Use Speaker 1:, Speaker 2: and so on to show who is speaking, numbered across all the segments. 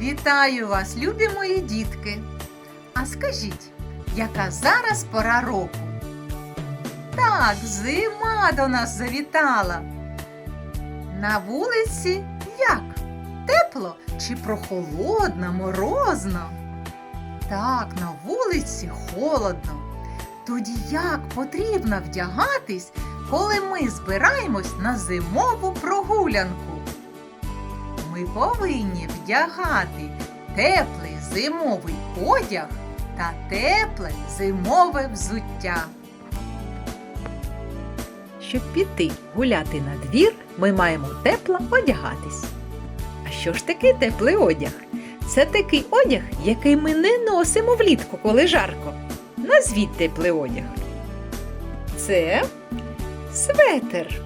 Speaker 1: Вітаю вас, любі мої дітки. А скажіть, яка зараз пора року? Так, зима до нас завітала. На вулиці як? Тепло чи прохолодно, морозно? Так, на вулиці холодно. Тоді як потрібно вдягатись, коли ми збираємось на зимову прогулянку? Ми повинні вдягати теплий зимовий одяг та тепле зимове взуття.
Speaker 2: Щоб піти гуляти на двір, ми маємо тепло одягатись. А що ж таке теплий одяг? Це такий одяг, який ми не носимо влітку, коли жарко. Назвіть теплий одяг. Це светер.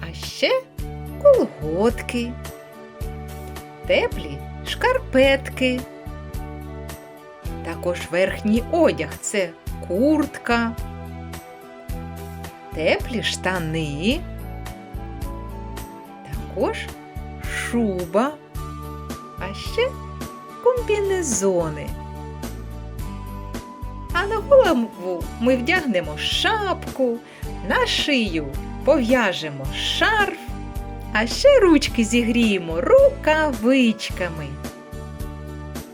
Speaker 2: А ще колготки, теплі шкарпетки. Також верхній одяг це куртка, теплі штани, також шуба, а ще комбінезони. А на голову ми вдягнемо шапку, на шию пов'яжемо шарф, а ще ручки зігріємо рукавичками.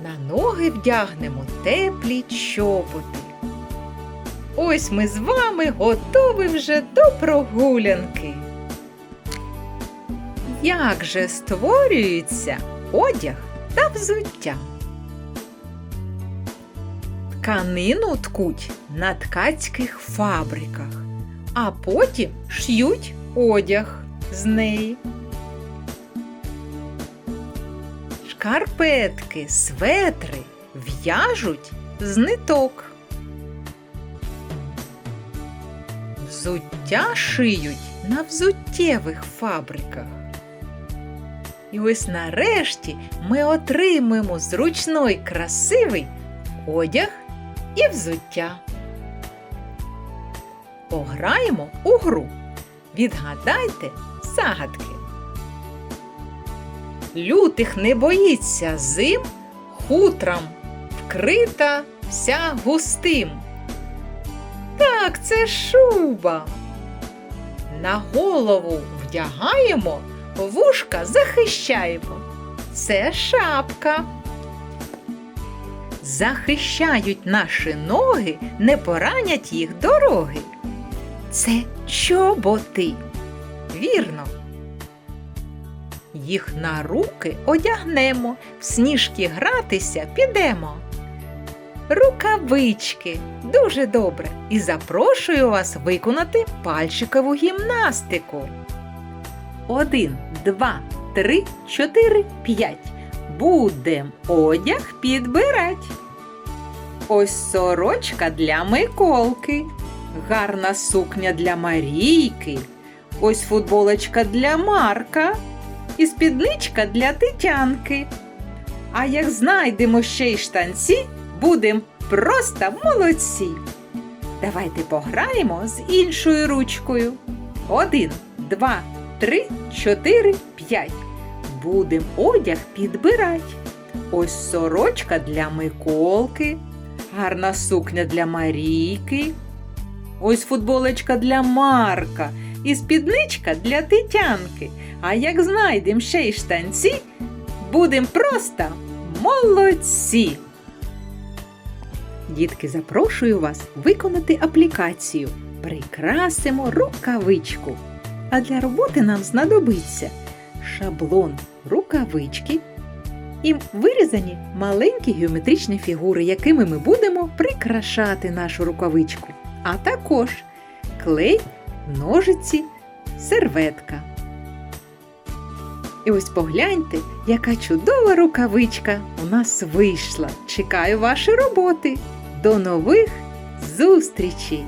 Speaker 2: На ноги вдягнемо теплі чоботи. Ось ми з вами готові вже до прогулянки. Як же створюється одяг та взуття? Тканину ткуть на ткацьких фабриках, а потім ш'ють одяг з неї. Шкарпетки, светри в'яжуть з ниток. Взуття шиють на взуттєвих фабриках. І ось нарешті ми отримаємо зручний красивий одяг і взуття. Пограємо у гру. Відгадайте загадки. Лютих не боїться зим, хутром вкрита вся густим. Так, це шуба. На голову вдягаємо, вушка захищаємо. Це шапка. Захищають наші ноги, не поранять їх дороги. Це чоботи. Вірно. Їх на руки одягнемо, в сніжки гратися підемо. Рукавички дуже добре. І запрошую вас виконати пальчикову гімнастику. Один, два, три, чотири, п'ять. Будем одяг підбирать. Ось сорочка для Миколки, гарна сукня для Марійки, ось футболочка для Марка і спідничка для Тетянки. А як знайдемо ще й штанці, будем просто молодці. Давайте пограємо з іншою ручкою. Один, два, три, чотири, п'ять. Будем одяг підбирать. Ось сорочка для Миколки, гарна сукня для Марійки. Ось футболочка для Марка і спідничка для Тетянки. А як знайдемо ще й штанці, будем просто молодці. Дітки, запрошую вас виконати аплікацію. Прикрасимо рукавичку. А для роботи нам знадобиться шаблон рукавички і вирізані маленькі геометричні фігури, якими ми будемо прикрашати нашу рукавичку. А також клей, ножиці, серветка. І ось погляньте, яка чудова рукавичка у нас вийшла. Чекаю ваші роботи. До нових зустрічей!